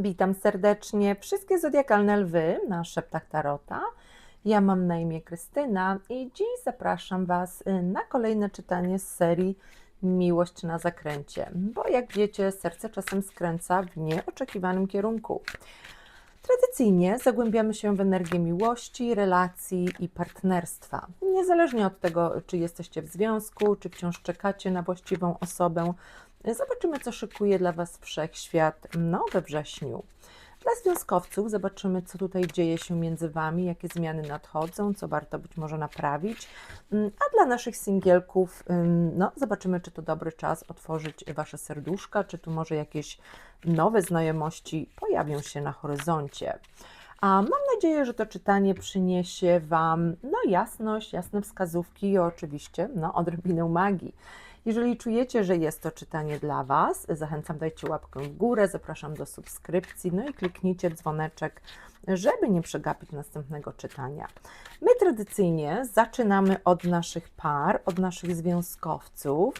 Witam serdecznie wszystkie zodiakalne lwy na szeptach Tarota. Ja mam na imię Krystyna i dziś zapraszam Was y, na kolejne czytanie z serii Miłość na zakręcie, bo jak wiecie, serce czasem skręca w nieoczekiwanym kierunku. Tradycyjnie zagłębiamy się w energię miłości, relacji i partnerstwa. Niezależnie od tego, czy jesteście w związku, czy wciąż czekacie na właściwą osobę, zobaczymy, co szykuje dla Was wszechświat no, we wrześniu. Dla związkowców zobaczymy, co tutaj dzieje się między Wami, jakie zmiany nadchodzą, co warto być może naprawić. Mm, A dla naszych singielków, no, zobaczymy, czy to dobry czas otworzyć Wasze serduszka, czy tu może jakieś nowe znajomości pojawią się na horyzoncie. A mam nadzieję, że to czytanie przyniesie Wam no, jasność, jasne wskazówki i oczywiście no, odrobinę magii. Jeżeli czujecie, że jest to czytanie dla Was, zachęcam, dajcie łapkę w górę, zapraszam do subskrypcji, no i kliknijcie dzwoneczek, żeby nie przegapić następnego czytania. My tradycyjnie zaczynamy od naszych par, od naszych związkowców.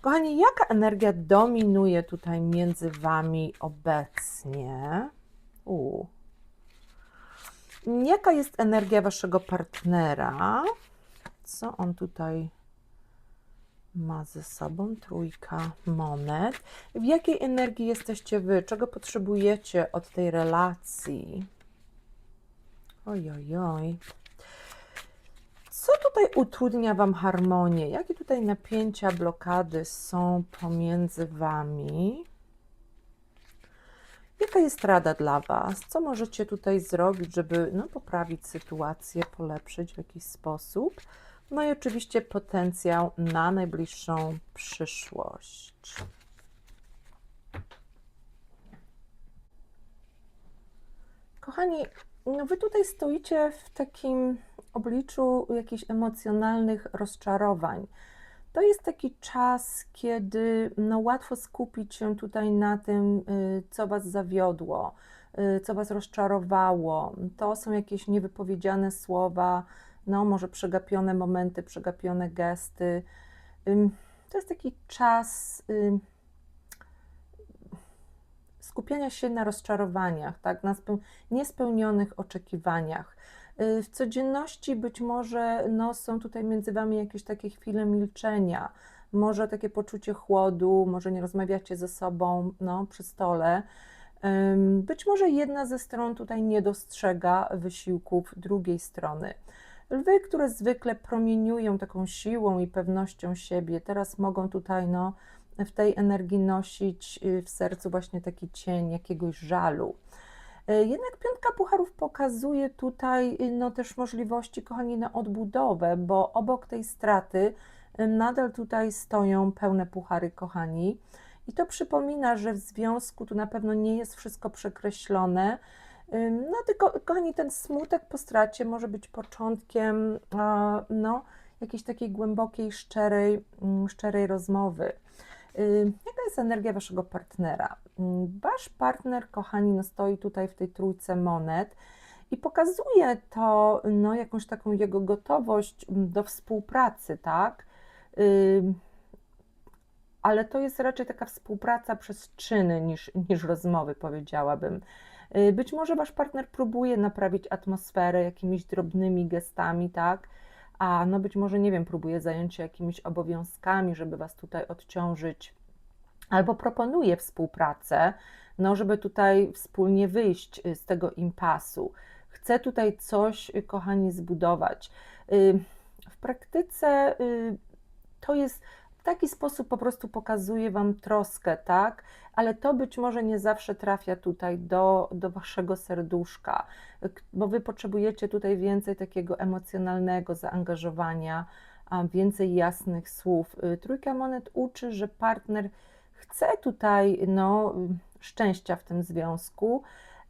Kochani, jaka energia dominuje tutaj między Wami obecnie? U. Jaka jest energia Waszego partnera? Co on tutaj ma ze sobą? Trójka monet. W jakiej energii jesteście Wy? Czego potrzebujecie od tej relacji? Oj, oj, oj. Co tutaj utrudnia Wam harmonię? Jakie tutaj napięcia, blokady są pomiędzy Wami? Jaka jest rada dla Was? Co możecie tutaj zrobić, żeby no, poprawić sytuację, polepszyć w jakiś sposób? No i oczywiście potencjał na najbliższą przyszłość. Kochani, no Wy tutaj stoicie w takim obliczu jakichś emocjonalnych rozczarowań. To jest taki czas, kiedy no, łatwo skupić się tutaj na tym, y, co Was zawiodło, y, co Was rozczarowało. To są jakieś niewypowiedziane słowa, no, może przegapione momenty, przegapione gesty. To jest taki czas skupiania się na rozczarowaniach, tak, na speł- niespełnionych oczekiwaniach. Y, W codzienności być może no, są tutaj między Wami jakieś takie chwile milczenia, może takie poczucie chłodu, może nie rozmawiacie ze sobą no, przy stole. Być może jedna ze stron tutaj nie dostrzega wysiłków drugiej strony. Lwy, które zwykle promieniują taką siłą i pewnością siebie, teraz mogą tutaj no, w tej energii nosić y, w sercu właśnie taki cień jakiegoś żalu. Y, Jednak piątka pucharów pokazuje tutaj y, no, też możliwości, kochani, na odbudowę, bo obok tej straty y, nadal tutaj stoją pełne puchary, kochani. I to przypomina, że w związku tu na pewno nie jest wszystko przekreślone. No tylko, kochani, ten smutek po stracie może być początkiem no, jakiejś takiej głębokiej, szczerej, mm, szczerej rozmowy. Jaka jest energia waszego partnera? Wasz partner, kochani, no stoi tutaj w tej trójce monet i pokazuje to, no, jakąś taką jego gotowość mm, do współpracy, tak? Ale to jest raczej taka współpraca przez czyny niż, niż rozmowy, powiedziałabym. Y, Być może wasz partner próbuje naprawić atmosferę jakimiś drobnymi gestami, tak? A no być może, nie wiem, próbuje zająć się jakimiś obowiązkami, żeby was tutaj odciążyć, albo proponuje współpracę, no żeby tutaj wspólnie wyjść y, z tego impasu. Chce tutaj coś, y, kochani, zbudować. W praktyce to jest taki sposób po prostu pokazuje Wam troskę, tak? Ale to być może nie zawsze trafia tutaj do, do Waszego serduszka, bo Wy potrzebujecie tutaj więcej takiego emocjonalnego zaangażowania, więcej jasnych słów. Y, Trójka monet uczy, że partner chce tutaj no, szczęścia w tym związku,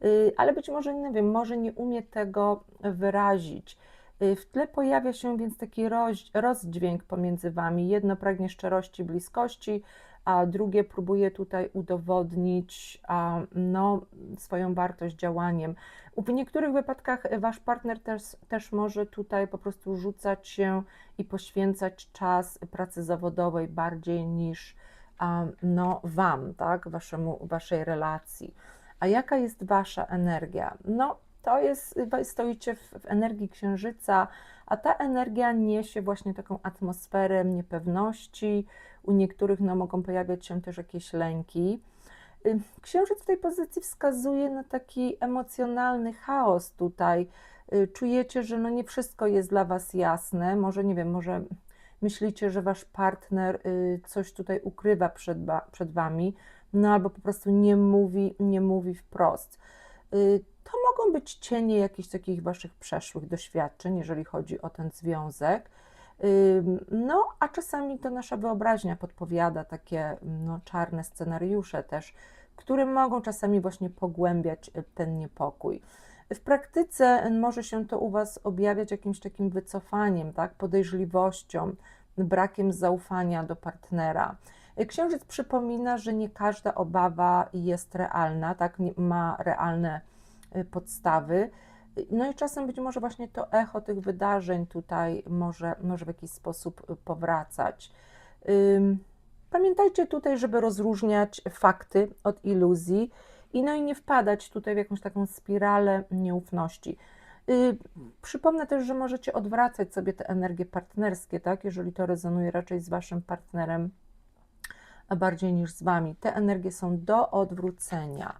y, ale być może, nie wiem, może nie umie tego wyrazić. Y, W tle pojawia się więc taki roz, rozdźwięk pomiędzy Wami. Jedno pragnie szczerości, bliskości, a drugie próbuje tutaj udowodnić no, swoją wartość działaniem. W niektórych wypadkach Wasz partner też, też może tutaj po prostu rzucać się i poświęcać czas pracy zawodowej bardziej niż no, Wam, tak, waszemu, Waszej relacji. A jaka jest Wasza energia? No, to jest, stoicie w, w energii księżyca, a ta energia niesie właśnie taką atmosferę niepewności. U niektórych no, mogą pojawiać się też jakieś lęki. Y, Księżyc w tej pozycji wskazuje na taki emocjonalny chaos tutaj. Y, Czujecie, że no nie wszystko jest dla Was jasne. Może nie wiem, może myślicie, że Wasz partner y, coś tutaj ukrywa przed, przed Wami, no albo po prostu nie mówi, nie mówi wprost. Y, To mogą być cienie jakichś takich Waszych przeszłych doświadczeń, jeżeli chodzi o ten związek. No, a czasami to nasza wyobraźnia podpowiada takie no, czarne scenariusze też, które mogą czasami właśnie pogłębiać y, ten niepokój. W praktyce może się to u Was objawiać jakimś takim wycofaniem, tak, podejrzliwością, brakiem zaufania do partnera. Y, Księżyc przypomina, że nie każda obawa jest realna, tak, ma realne y, podstawy. No i czasem być może właśnie to echo tych wydarzeń tutaj może, może w jakiś sposób y, powracać. Pamiętajcie tutaj, żeby rozróżniać fakty od iluzji i no i nie wpadać tutaj w jakąś taką spiralę nieufności. Y, Przypomnę też, że możecie odwracać sobie te energie partnerskie, tak, jeżeli to rezonuje raczej z waszym partnerem, bardziej niż z wami. Te energie są do odwrócenia.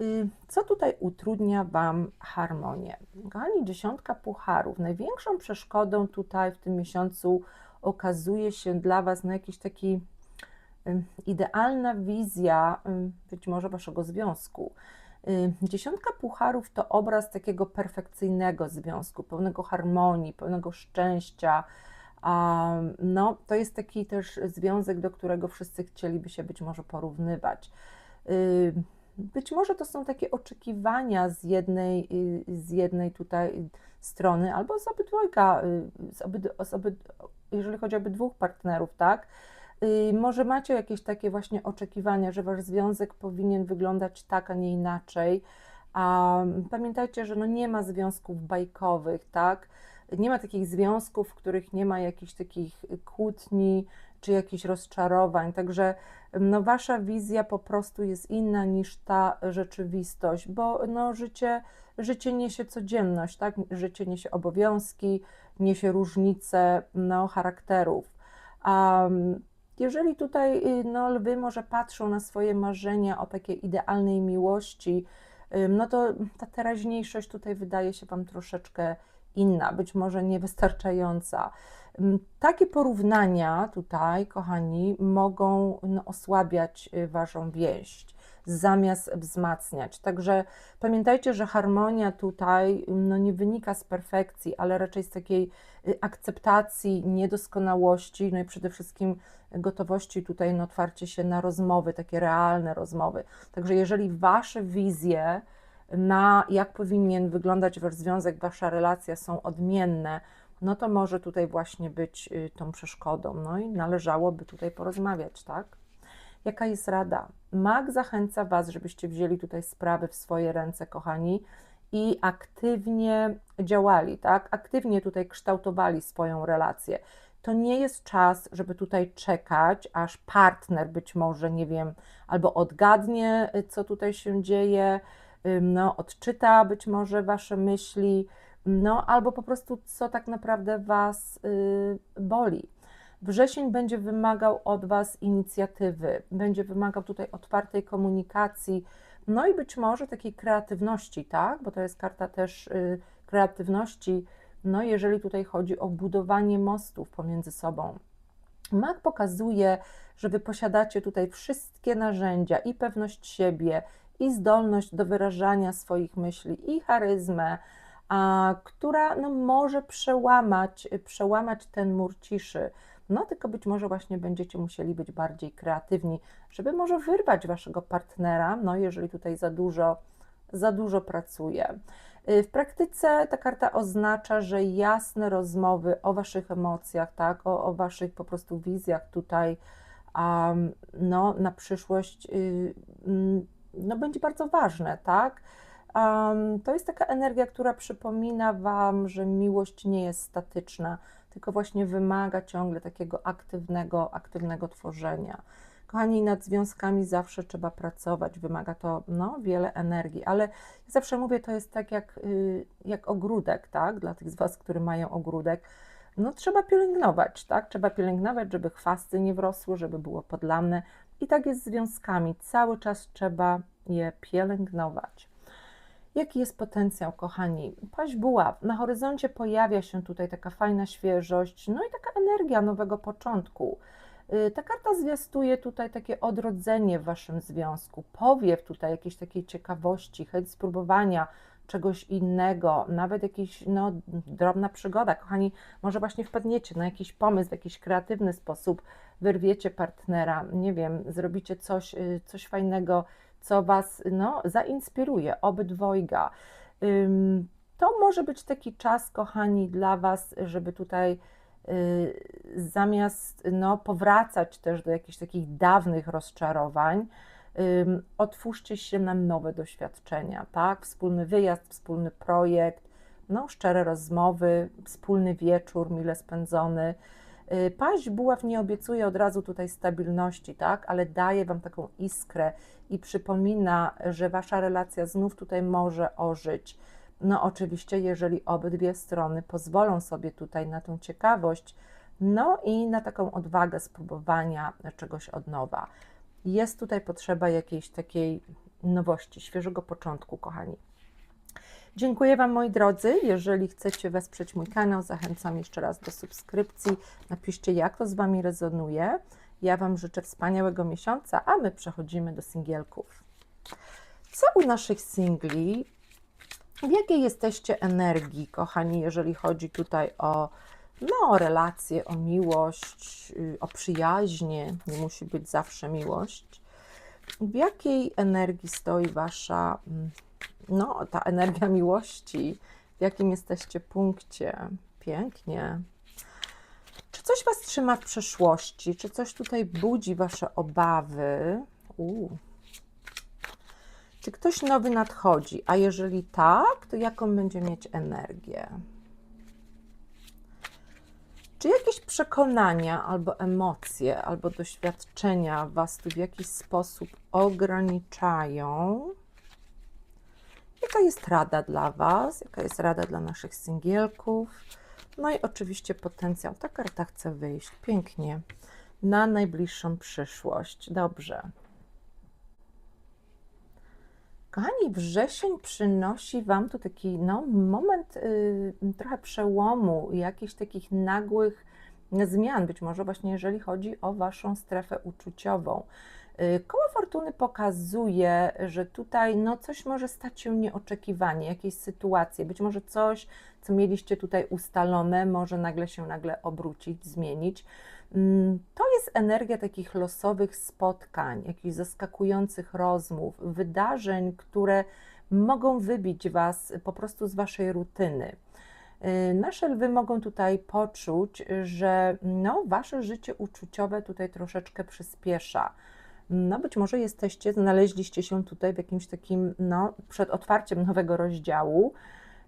Y, Co tutaj utrudnia Wam harmonię? Kochani, dziesiątka pucharów. Największą przeszkodą tutaj w tym miesiącu okazuje się dla Was no, jakiś taki y, idealna wizja y, być może Waszego związku. Dziesiątka pucharów to obraz takiego perfekcyjnego związku, pełnego harmonii, pełnego szczęścia. No, to jest taki też związek, do którego wszyscy chcieliby się być może porównywać. Y, być może to są takie oczekiwania z jednej, y, z jednej tutaj strony, albo z obydwojga, y, z obyd, z obyd, jeżeli chodzi o obydwóch partnerów, tak? Y, Może macie jakieś takie właśnie oczekiwania, że wasz związek powinien wyglądać tak, a nie inaczej. A pamiętajcie, że no nie ma związków bajkowych, tak? Nie ma takich związków, w których nie ma jakichś takich kłótni czy jakichś rozczarowań. Także no, wasza wizja po prostu jest inna niż ta rzeczywistość, bo no, życie, życie niesie codzienność, tak? Życie niesie obowiązki, niesie różnice no, charakterów. A jeżeli tutaj no, lwy może patrzą na swoje marzenia o takiej idealnej miłości, no to ta teraźniejszość tutaj wydaje się Wam troszeczkę inna, być może niewystarczająca. Ym, Takie porównania tutaj, kochani, mogą no, osłabiać y, Waszą więź, zamiast wzmacniać. Także pamiętajcie, że harmonia tutaj no, nie wynika z perfekcji, ale raczej z takiej y, akceptacji niedoskonałości, no i przede wszystkim gotowości tutaj na otwarcie się na rozmowy, takie realne rozmowy. Także jeżeli Wasze wizje na jak powinien wyglądać Wasz związek, Wasza relacja są odmienne, no to może tutaj właśnie być y, tą przeszkodą. No i należałoby tutaj porozmawiać, tak? Jaka jest rada? Mag zachęca Was, żebyście wzięli tutaj sprawy w swoje ręce, kochani, i aktywnie działali, tak? Aktywnie tutaj kształtowali swoją relację. To nie jest czas, żeby tutaj czekać, aż partner być może, nie wiem, albo odgadnie, y, co tutaj się dzieje, no, odczyta być może Wasze myśli, no, albo po prostu co tak naprawdę Was y, boli. Wrzesień będzie wymagał od Was inicjatywy, będzie wymagał tutaj otwartej komunikacji, no i być może takiej kreatywności, tak? Bo to jest karta też y, kreatywności, no jeżeli tutaj chodzi o budowanie mostów pomiędzy sobą. Mag pokazuje, że Wy posiadacie tutaj wszystkie narzędzia i pewność siebie, i zdolność do wyrażania swoich myśli, i charyzmę, a, która no, może przełamać, przełamać ten mur ciszy. No, tylko być może właśnie będziecie musieli być bardziej kreatywni, żeby może wyrwać waszego partnera, no, jeżeli tutaj za dużo, za dużo pracuje. Y, W praktyce ta karta oznacza, że jasne rozmowy o waszych emocjach, tak, o, o waszych po prostu wizjach tutaj, um, no, na przyszłość, y, mm, no, będzie bardzo ważne, tak. Um, to jest taka energia, która przypomina Wam, że miłość nie jest statyczna, tylko właśnie wymaga ciągle takiego aktywnego, aktywnego tworzenia. Kochani, nad związkami zawsze trzeba pracować, wymaga to no, wiele energii, ale ja zawsze mówię, to jest tak jak, y, jak ogródek, tak? Dla tych z Was, którzy mają ogródek, no trzeba pielęgnować, tak? Trzeba pielęgnować, żeby chwasty nie wrosły, żeby było podlamne. I tak jest z związkami, cały czas trzeba je pielęgnować. Jaki jest potencjał, kochani? Paść buław. Na horyzoncie pojawia się tutaj taka fajna świeżość, no i taka energia nowego początku. Y, Ta karta zwiastuje tutaj takie odrodzenie w waszym związku, powiew tutaj jakiejś takiej ciekawości, chęć spróbowania czegoś innego, nawet jakiś no, drobna przygoda. Kochani, może właśnie wpadniecie na jakiś pomysł w jakiś kreatywny sposób, wyrwiecie partnera, nie wiem, zrobicie coś, y, coś fajnego, co was no, zainspiruje, obydwojga. To może być taki czas, kochani, dla was, żeby tutaj y, zamiast no, powracać też do jakichś takich dawnych rozczarowań, otwórzcie się na nowe doświadczenia, tak? Wspólny wyjazd, wspólny projekt, no, szczere rozmowy, wspólny wieczór mile spędzony. Y, Paść buław nie obiecuje od razu tutaj stabilności, tak? Ale daje Wam taką iskrę i przypomina, że Wasza relacja znów tutaj może ożyć. No oczywiście, jeżeli obydwie strony pozwolą sobie tutaj na tą ciekawość, no i na taką odwagę spróbowania czegoś od nowa. Jest tutaj potrzeba jakiejś takiej nowości, świeżego początku, kochani. Dziękuję Wam, moi drodzy. Jeżeli chcecie wesprzeć mój kanał, zachęcam jeszcze raz do subskrypcji. Napiszcie, jak to z Wami rezonuje. Ja Wam życzę wspaniałego miesiąca, a my przechodzimy do singielków. Co u naszych singli? W jakiej jesteście energii, kochani, jeżeli chodzi tutaj o, no, o relacje, o miłość, y, o przyjaźnie? Nie musi być zawsze miłość. W jakiej energii stoi Wasza, mm, no, ta energia miłości? W jakim jesteście punkcie? Pięknie. Czy coś Was trzyma w przeszłości? Czy coś tutaj budzi Wasze obawy? Uuu. Czy ktoś nowy nadchodzi? A jeżeli tak, to jaką będzie mieć energię? Czy jakieś przekonania, albo emocje, albo doświadczenia Was tu w jakiś sposób ograniczają? Jaka jest rada dla Was? Jaka jest rada dla naszych singielków? No i oczywiście potencjał. Ta karta chce wyjść pięknie na najbliższą przyszłość. Dobrze. Kochani, wrzesień przynosi Wam tu taki no, moment y, trochę przełomu, jakichś takich nagłych zmian, być może właśnie jeżeli chodzi o Waszą strefę uczuciową. Y, Koło Fortuny pokazuje, że tutaj no, coś może stać się nieoczekiwanie, jakieś sytuacje, być może coś, co mieliście tutaj ustalone, może nagle się nagle obrócić, zmienić. Mm, To jest energia takich losowych spotkań, jakichś zaskakujących rozmów, wydarzeń, które mogą wybić Was po prostu z Waszej rutyny. Y, Nasze lwy mogą tutaj poczuć, że no, Wasze życie uczuciowe tutaj troszeczkę przyspiesza. No, być może jesteście, znaleźliście się tutaj w jakimś takim, no, przed otwarciem nowego rozdziału.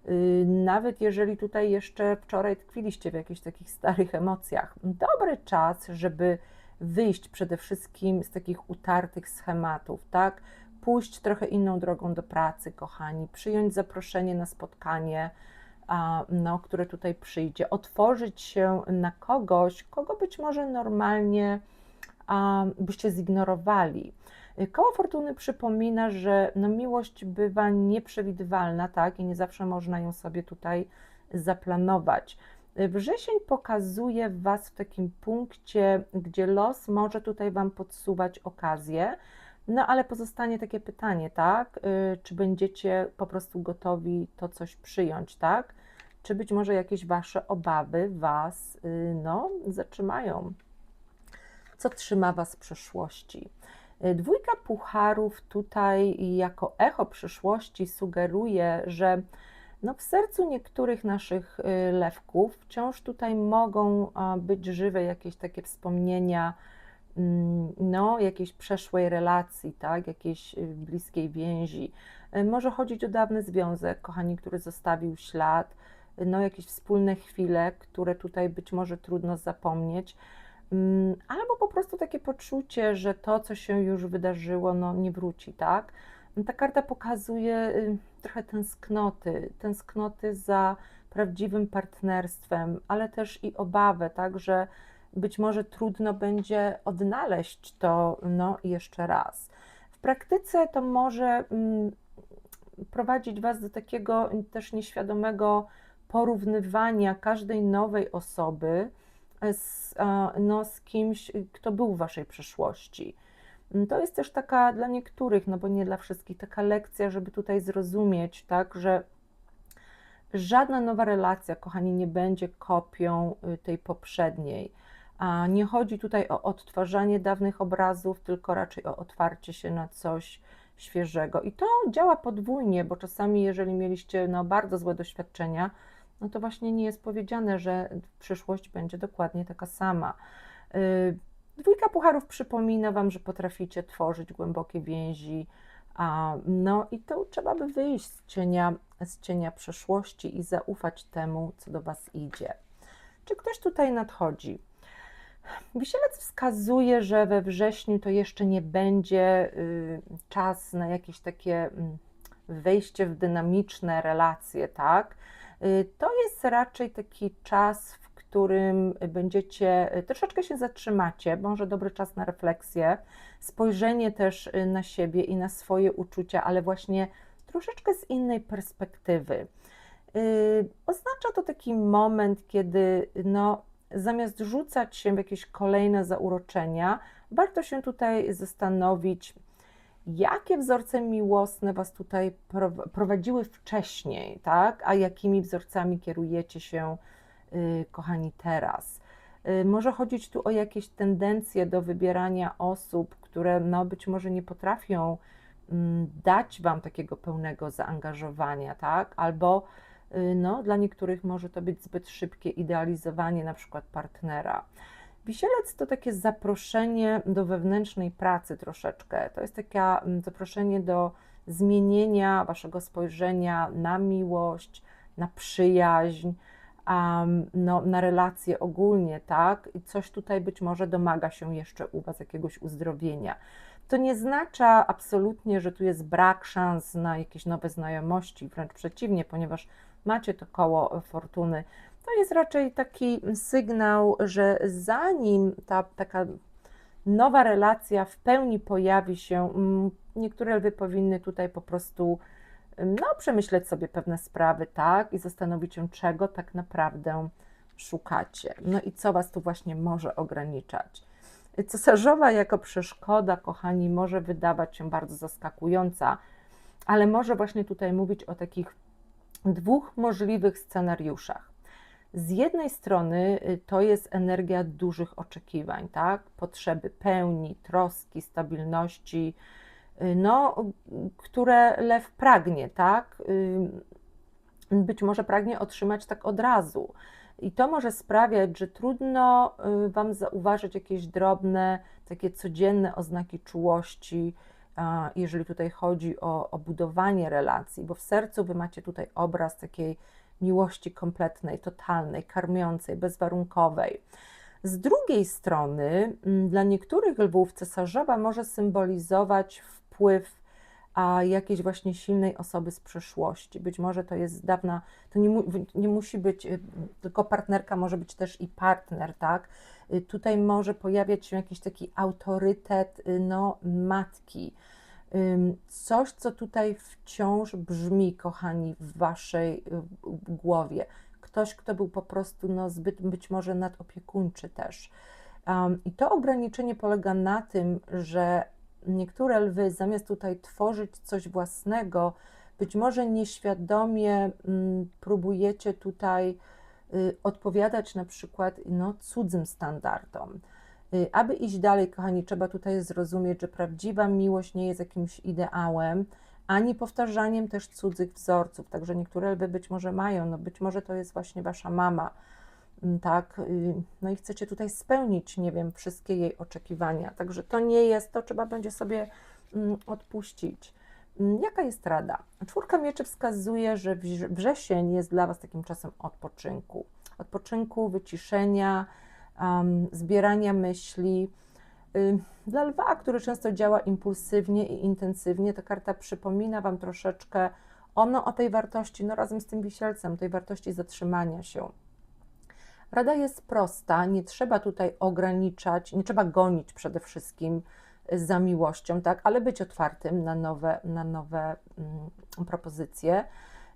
Y, Nawet jeżeli tutaj jeszcze wczoraj tkwiliście w jakichś takich starych emocjach, dobry czas, żeby wyjść przede wszystkim z takich utartych schematów, tak? Pójść trochę inną drogą do pracy, kochani, przyjąć zaproszenie na spotkanie, no, które tutaj przyjdzie, otworzyć się na kogoś, kogo być może normalnie byście zignorowali. Koło Fortuny przypomina, że no, miłość bywa nieprzewidywalna, tak, i nie zawsze można ją sobie tutaj zaplanować. Wrzesień pokazuje Was w takim punkcie, gdzie los może tutaj Wam podsuwać okazję, no ale pozostanie takie pytanie, tak, czy będziecie po prostu gotowi to coś przyjąć, tak, czy być może jakieś Wasze obawy Was, no, zatrzymają. Co trzyma Was w przeszłości? Y, Dwójka pucharów tutaj jako echo przyszłości sugeruje, że no w sercu niektórych naszych y, lewków wciąż tutaj mogą być żywe jakieś takie wspomnienia, mm, no, jakiejś przeszłej relacji, tak, jakiejś y, bliskiej więzi. Może chodzić o dawny związek, kochani, który zostawił ślad, no, jakieś wspólne chwile, które tutaj być może trudno zapomnieć. Mm, Albo po prostu takie poczucie, że to, co się już wydarzyło, no nie wróci, tak? Ta karta pokazuje y, trochę tęsknoty, tęsknoty za prawdziwym partnerstwem, ale też i obawę, tak, że być może trudno będzie odnaleźć to no, jeszcze raz. W praktyce to może mm, prowadzić Was do takiego też nieświadomego porównywania każdej nowej osoby z, no, z kimś, kto był w Waszej przeszłości. To jest też taka dla niektórych, no bo nie dla wszystkich, taka lekcja, żeby tutaj zrozumieć, tak, że żadna nowa relacja, kochani, nie będzie kopią y, tej poprzedniej. A nie chodzi tutaj o odtwarzanie dawnych obrazów, tylko raczej o otwarcie się na coś świeżego. I to działa podwójnie, bo czasami, jeżeli mieliście no, bardzo złe doświadczenia, no to właśnie nie jest powiedziane, że przyszłość będzie dokładnie taka sama. Y, dwójka pucharów przypomina Wam, że potraficie tworzyć głębokie więzi, a, no i to trzeba by wyjść z cienia, z cienia przeszłości i zaufać temu, co do Was idzie. Czy ktoś tutaj nadchodzi? Wisielec wskazuje, że we wrześniu to jeszcze nie będzie y, czas na jakieś takie mm, wejście w dynamiczne relacje, tak? Y, to jest raczej taki czas, w którym będziecie y, troszeczkę się zatrzymacie, może dobry czas na refleksję, spojrzenie też na siebie i na swoje uczucia, ale właśnie troszeczkę z innej perspektywy. Oznacza to taki moment, kiedy no, zamiast rzucać się w jakieś kolejne zauroczenia, warto się tutaj zastanowić, jakie wzorce miłosne Was tutaj prowadziły wcześniej, tak? A jakimi wzorcami kierujecie się, yy, kochani, teraz? Yy, może chodzić tu o jakieś tendencje do wybierania osób, które no, być może nie potrafią yy, dać Wam takiego pełnego zaangażowania, tak? Albo Y, no, dla niektórych może to być zbyt szybkie idealizowanie na przykład partnera. Wisielec to takie zaproszenie do wewnętrznej pracy troszeczkę. To jest takie mm, zaproszenie do zmienienia waszego spojrzenia na miłość, na przyjaźń, um, no, na relacje ogólnie, tak? I coś tutaj być może domaga się jeszcze u was jakiegoś uzdrowienia. To nie znaczy absolutnie, że tu jest brak szans na jakieś nowe znajomości, wręcz przeciwnie, ponieważ macie to koło fortuny, to jest raczej taki sygnał, że zanim ta taka nowa relacja w pełni pojawi się, niektóre lwy powinny tutaj po prostu no, przemyśleć sobie pewne sprawy, tak, i zastanowić się, czego tak naprawdę szukacie. No i co Was tu właśnie może ograniczać. Cesarzowa jako przeszkoda, kochani, może wydawać się bardzo zaskakująca, ale może właśnie tutaj mówić o takich dwóch możliwych scenariuszach. Z jednej strony y, to jest energia dużych oczekiwań, tak? Potrzeby pełni, troski, stabilności, y, no, które lew pragnie, tak? Y, być może pragnie otrzymać tak od razu. I to może sprawiać, że trudno Wam zauważyć jakieś drobne, takie codzienne oznaki czułości, jeżeli tutaj chodzi o, o budowanie relacji, bo w sercu wy macie tutaj obraz takiej miłości kompletnej, totalnej, karmiącej, bezwarunkowej. Z drugiej strony, mm, dla niektórych lwów cesarzowa może symbolizować wpływ a jakiejś właśnie silnej osoby z przeszłości. Być może to jest dawna, to nie, mu, nie musi być y, tylko partnerka, może być też i partner, tak? Y, tutaj może pojawiać się jakiś taki autorytet y, no, matki. Coś, co tutaj wciąż brzmi, kochani, w waszej głowie. Ktoś, kto był po prostu no, zbyt być może nadopiekuńczy też. Um, I to ograniczenie polega na tym, że niektóre lwy, zamiast tutaj tworzyć coś własnego, być może nieświadomie mm, próbujecie tutaj y, odpowiadać na przykład no, cudzym standardom. Y, aby iść dalej, kochani, trzeba tutaj zrozumieć, że prawdziwa miłość nie jest jakimś ideałem, ani powtarzaniem też cudzych wzorców. Także niektóre lwy być może mają, no być może to jest właśnie wasza mama, mm, tak, y, no i chcecie tutaj spełnić, nie wiem, wszystkie jej oczekiwania. Także to nie jest, to trzeba będzie sobie mm, odpuścić. Mm, jaka jest rada? Czwórka mieczy wskazuje, że wrzesień jest dla Was takim czasem odpoczynku. Odpoczynku, wyciszenia, zbierania myśli. Y, Dla lwa, który często działa impulsywnie i intensywnie, ta karta przypomina Wam troszeczkę ono o tej wartości, no razem z tym wisielcem, tej wartości zatrzymania się. Rada jest prosta, nie trzeba tutaj ograniczać, nie trzeba gonić przede wszystkim za miłością, tak, ale być otwartym na nowe, na nowe mm, propozycje.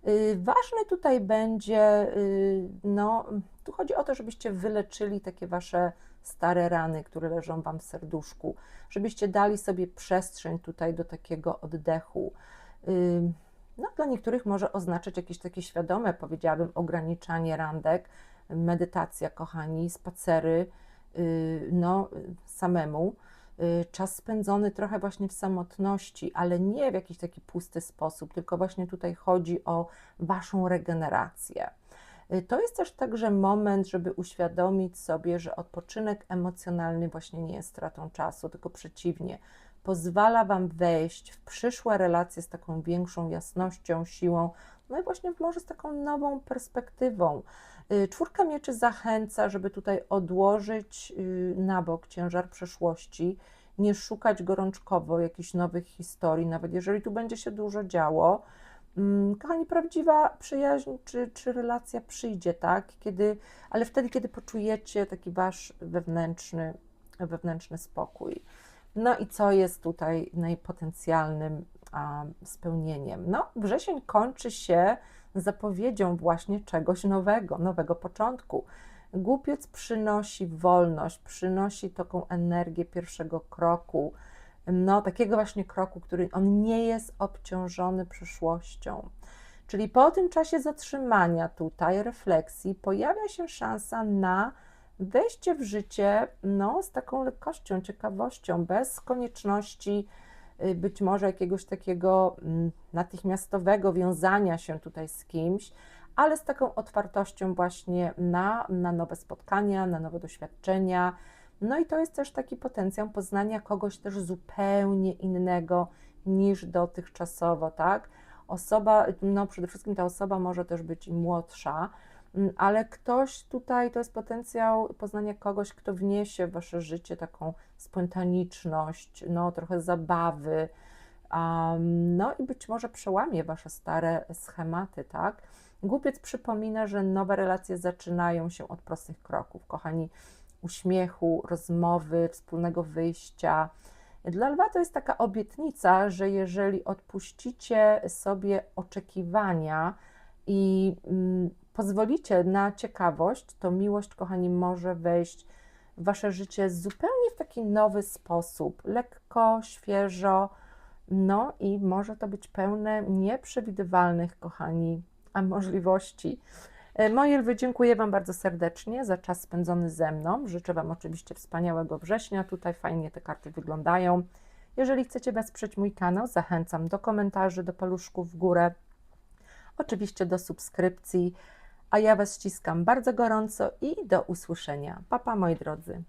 Y, Ważne tutaj będzie, y, no, tu chodzi o to, żebyście wyleczyli takie wasze stare rany, które leżą wam w serduszku, żebyście dali sobie przestrzeń tutaj do takiego oddechu. Y, No, dla niektórych może oznaczać jakieś takie świadome, powiedziałabym, ograniczanie randek, medytacja, kochani, spacery, no, samemu. Y, Czas spędzony trochę właśnie w samotności, ale nie w jakiś taki pusty sposób, tylko właśnie tutaj chodzi o Waszą regenerację. Y, To jest też także moment, żeby uświadomić sobie, że odpoczynek emocjonalny właśnie nie jest stratą czasu, tylko przeciwnie, pozwala Wam wejść w przyszłe relacje z taką większą jasnością, siłą, no i właśnie może z taką nową perspektywą. Y, Czwórka mieczy zachęca, żeby tutaj odłożyć y, na bok ciężar przeszłości, nie szukać gorączkowo jakichś nowych historii, nawet jeżeli tu będzie się dużo działo. Mm, Kochani, prawdziwa przyjaźń czy, czy relacja przyjdzie, tak? Kiedy, ale wtedy, kiedy poczujecie taki wasz wewnętrzny, wewnętrzny spokój. No i co jest tutaj najpotencjalnym a, spełnieniem? No, wrzesień kończy się zapowiedzią właśnie czegoś nowego, nowego początku. Głupiec przynosi wolność, przynosi taką energię pierwszego kroku, no takiego właśnie kroku, który on nie jest obciążony przyszłością. Czyli po tym czasie zatrzymania tutaj, refleksji, pojawia się szansa na wejście w życie no, z taką lekkością, ciekawością, bez konieczności być może jakiegoś takiego mm, natychmiastowego wiązania się tutaj z kimś, ale z taką otwartością właśnie na, na nowe spotkania, na nowe doświadczenia. No i to jest też taki potencjał poznania kogoś też zupełnie innego niż dotychczasowo, tak? Osoba, no przede wszystkim ta osoba może też być młodsza, ale ktoś tutaj to jest potencjał poznania kogoś, kto wniesie w wasze życie taką spontaniczność, no trochę zabawy, um, no i być może przełamie wasze stare schematy, tak? Głupiec przypomina, że nowe relacje zaczynają się od prostych kroków, kochani, uśmiechu, rozmowy, wspólnego wyjścia. Dla lwa to jest taka obietnica, że jeżeli odpuścicie sobie oczekiwania i mm, pozwolicie na ciekawość, to miłość, kochani, może wejść w wasze życie zupełnie w taki nowy sposób, lekko, świeżo, no i może to być pełne nieprzewidywalnych, kochani, a możliwości. E, Moje lwy, dziękuję Wam bardzo serdecznie za czas spędzony ze mną. Życzę Wam oczywiście wspaniałego września. Tutaj fajnie te karty wyglądają. Jeżeli chcecie wesprzeć mój kanał, zachęcam do komentarzy, do paluszków w górę, oczywiście do subskrypcji. A ja Was ściskam bardzo gorąco i do usłyszenia. Papa, moi drodzy.